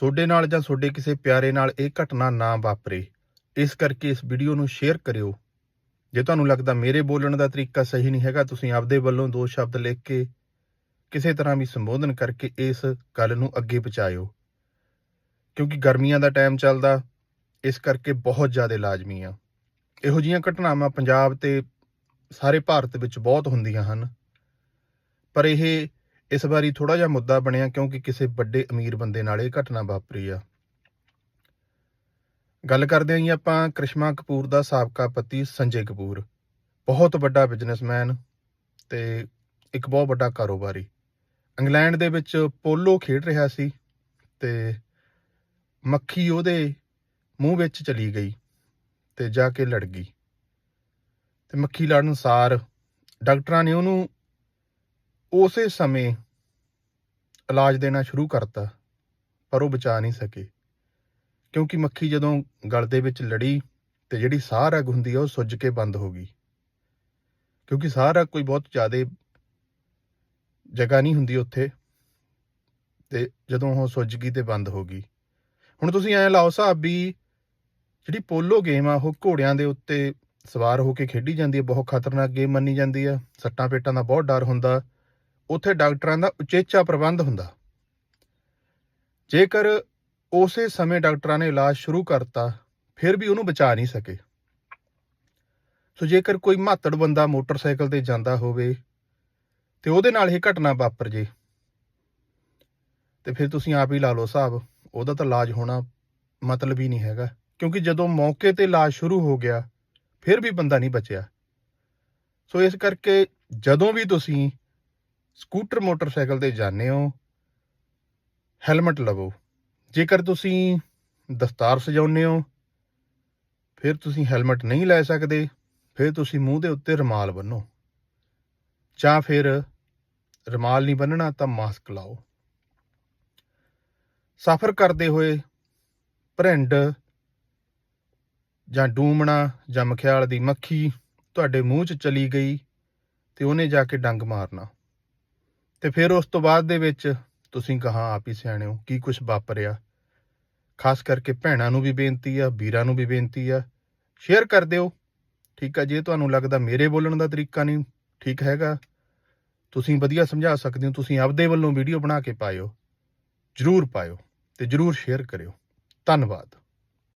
ਤੁਹਾਡੇ ਨਾਲ ਜਾਂ ਤੁਹਾਡੇ ਕਿਸੇ ਪਿਆਰੇ ਨਾਲ ਇਹ ਘਟਨਾ ਨਾ ਵਾਪਰੇ। ਇਸ ਕਰਕੇ ਇਸ ਵੀਡੀਓ ਨੂੰ ਸ਼ੇਅਰ ਕਰਿਓ। ਜੇ ਤੁਹਾਨੂੰ ਲੱਗਦਾ ਮੇਰੇ ਬੋਲਣ ਦਾ ਤਰੀਕਾ ਸਹੀ ਨਹੀਂ ਹੈਗਾ, ਤੁਸੀਂ ਆਪਦੇ ਵੱਲੋਂ ਦੋ ਸ਼ਬਦ ਲਿਖ ਕੇ ਕਿਸੇ ਤਰ੍ਹਾਂ ਵੀ ਸੰਬੋਧਨ ਕਰਕੇ ਇਸ ਗੱਲ ਨੂੰ ਅੱਗੇ ਪਹੁੰਚਾਇਓ। ਕਿਉਂਕਿ ਗਰਮੀਆਂ ਦਾ ਟਾਈਮ ਚੱਲਦਾ, ਇਸ ਕਰਕੇ ਬਹੁਤ ਜ਼ਿਆਦਾ ਲਾਜ਼ਮੀ ਆ। ਇਹੋ ਜਿਹੀਆਂ ਘਟਨਾਵਾਂ ਪੰਜਾਬ ਤੇ ਸਾਰੇ ਭਾਰਤ ਵਿੱਚ ਬਹੁਤ ਹੁੰਦੀਆਂ ਹਨ। ਪਰ ਇਹ ਇਸ ਵਾਰੀ ਥੋੜਾ ਜਿਹਾ ਮੁੱਦਾ ਬਣਿਆ ਕਿਉਂਕਿ ਕਿਸੇ ਵੱਡੇ ਅਮੀਰ ਬੰਦੇ ਨਾਲ ਇਹ ਘਟਨਾ ਵਾਪਰੀ ਆ। ਗੱਲ ਕਰਦੇ ਹਾਂ ਜੀ ਆਪਾਂ ਕ੍ਰਿਸ਼ਮਾ ਕਪੂਰ ਦਾ ਸਾਬਕਾ ਪਤੀ ਸੰਜੇ ਕਪੂਰ। ਬਹੁਤ ਵੱਡਾ ਬਿਜ਼ਨਸਮੈਨ ਤੇ ਇੱਕ ਬਹੁਤ ਵੱਡਾ ਕਾਰੋਬਾਰੀ। ਇੰਗਲੈਂਡ ਦੇ ਵਿੱਚ ਪੋਲੋ ਖੇਡ ਰਿਹਾ ਸੀ ਤੇ ਮੱਖੀ ਉਹਦੇ ਮੂੰਹ ਵਿੱਚ ਚਲੀ ਗਈ ਤੇ ਜਾ ਕੇ ਲੜ ਗਈ। ਤੇ ਮੱਖੀ ਲੜਨ ਸਾਰ ਡਾਕਟਰਾਂ ਨੇ ਉਹਨੂੰ ਉਸੇ ਸਮੇਂ ਇਲਾਜ ਦੇਣਾ ਸ਼ੁਰੂ ਕਰਤਾ, ਪਰ ਉਹ ਬਚਾ ਨਹੀਂ ਸਕੇ। ਕਿਉਂਕਿ ਮੱਖੀ ਜਦੋਂ ਗਲ ਦੇ ਵਿੱਚ ਲੜੀ ਤੇ ਜਿਹੜੀ ਸਾਹ ਰਗ ਹੁੰਦੀ ਆ, ਉਹ ਸੁੱਜ ਕੇ ਬੰਦ ਹੋ ਗਈ। ਕਿਉਂਕਿ ਸਾਹ ਰਗ ਕੋਈ ਬਹੁਤ ਜ਼ਿਆਦਾ ਜਗ੍ਹਾ ਨਹੀਂ ਹੁੰਦੀ ਉੱਥੇ, ਤੇ ਜਦੋਂ ਉਹ ਸੁੱਜ ਗਈ ਤੇ ਬੰਦ ਹੋ ਗਈ। ਹੁਣ ਤੁਸੀਂ ਐਂ ਲਾਓ ਹਿਸਾਬ ਵੀ ਜਿਹੜੀ ਪੋਲੋ ਗੇਮ ਆ, ਉਹ ਘੋੜਿਆਂ ਦੇ ਉੱਤੇ ਸਵਾਰ ਹੋ ਕੇ ਖੇਡੀ ਜਾਂਦੀ ਹੈ ਬਹੁਤ ਖਤਰਨਾਕ ਗੇਮ ਮੰਨੀ ਜਾਂਦੀ ਆ। ਸੱਟਾਂ ਪੇਟਾਂ ਦਾ ਬਹੁਤ ਡਰ ਹੁੰਦਾ। ਉੱਥੇ ਡਾਕਟਰਾਂ ਦਾ ਉਚੇਚਾ ਪ੍ਰਬੰਧ ਹੁੰਦਾ। ਜੇਕਰ ਉਸੇ ਸਮੇਂ ਡਾਕਟਰਾਂ ਨੇ ਇਲਾਜ ਸ਼ੁਰੂ ਕਰਤਾ, ਫਿਰ ਵੀ ਉਹਨੂੰ ਬਚਾ ਨਹੀਂ ਸਕੇ। ਸੋ ਜੇਕਰ ਕੋਈ ਮਾਤੜ ਬੰਦਾ ਮੋਟਰਸਾਈਕਲ ਤੇ ਜਾਂਦਾ ਹੋਵੇ, ਤੇ ਉਹਦੇ ਨਾਲ ਇਹ ਘਟਨਾ ਵਾਪਰ ਜੇ, ਤੇ ਫਿਰ ਤੁਸੀਂ ਆਪ ਹੀ ਲਾ ਲਓ ਹਿਸਾਬ, ਉਹਦਾ ਤਾਂ ਇਲਾਜ ਹੋਣਾ ਮਤਲਬ ਹੀ ਨਹੀਂ ਹੈਗਾ। ਕਿਉਂਕਿ ਜਦੋਂ ਮੌਕੇ ਤੇ ਇਲਾਜ ਸ਼ੁਰੂ ਹੋ ਗਿਆ, ਫਿਰ ਵੀ ਬੰਦਾ ਨਹੀਂ ਬਚਿਆ। ਸੋ ਇਸ ਕਰਕੇ ਜਦੋਂ ਵੀ ਤੁਸੀਂ ਸਕੂਟਰ ਮੋਟਰਸਾਈਕਲ ਤੇ ਜਾਂਦੇ ਹੋ, ਹੈਲਮਟ ਲਵੋ। ਜੇਕਰ ਤੁਸੀਂ ਦਸਤਾਰ ਸਜਾਉਂਦੇ ਹੋ, ਫਿਰ ਤੁਸੀਂ ਹੈਲਮਟ ਨਹੀਂ ਲੈ ਸਕਦੇ, ਫਿਰ ਤੁਸੀਂ ਮੂੰਹ ਦੇ ਉੱਤੇ ਰੁਮਾਲ ਬੰਨੋ। ਜਾਂ ਫਿਰ ਰੁਮਾਲ ਨਹੀਂ ਬੰਨਣਾ ਤਾਂ ਮਾਸਕ ਲਾਓ। ਸਫ਼ਰ ਕਰਦੇ ਹੋਏ ਭਰਿੰਡ ਜਾਂ ਡੂਮਣਾ ਜਾਂ ਮਖਿਆਲ ਦੀ ਮੱਖੀ ਤੁਹਾਡੇ ਮੂੰਹ 'ਚ ਚਲੀ ਗਈ ਤੇ ਉਹਨੇ ਜਾ ਕੇ ਡੰਗ ਮਾਰਨਾ। ਤੇ ਫਿਰ ਉਸ ਤੋਂ ਬਾਅਦ ਦੇ ਵਿੱਚ ਤੁਸੀਂ ਕਹਾ ਆਪ ਹੀ ਸਿਆਣੇ ਹੋ, ਕੀ ਕੁਝ ਵਾਪਰਿਆ? ਖਾਸ ਕਰਕੇ ਭੈਣਾਂ ਨੂੰ ਵੀ ਬੇਨਤੀ ਆ, ਵੀਰਾਂ ਨੂੰ ਵੀ ਬੇਨਤੀ ਆ ਸ਼ੇਅਰ ਕਰ ਦਿਓ। ਠੀਕ ਆ ਜੇ ਤੁਹਾਨੂੰ ਲੱਗਦਾ ਮੇਰੇ ਬੋਲਣ ਦਾ ਤਰੀਕਾ ਨਹੀਂ, ਠੀਕ ਹੈਗਾ। ਤੁਸੀਂ ਵਧੀਆ ਸਮਝਾ ਸਕਦੇ ਹੋ, ਤੁਸੀਂ ਆਪਦੇ ਵੱਲੋਂ ਵੀਡੀਓ ਬਣਾ ਕੇ ਪਾਇਓ, ਜਰੂਰ ਪਾਇਓ ਤੇ ਜਰੂਰ ਸ਼ੇਅਰ ਕਰਿਓ। ਧੰਨਵਾਦ।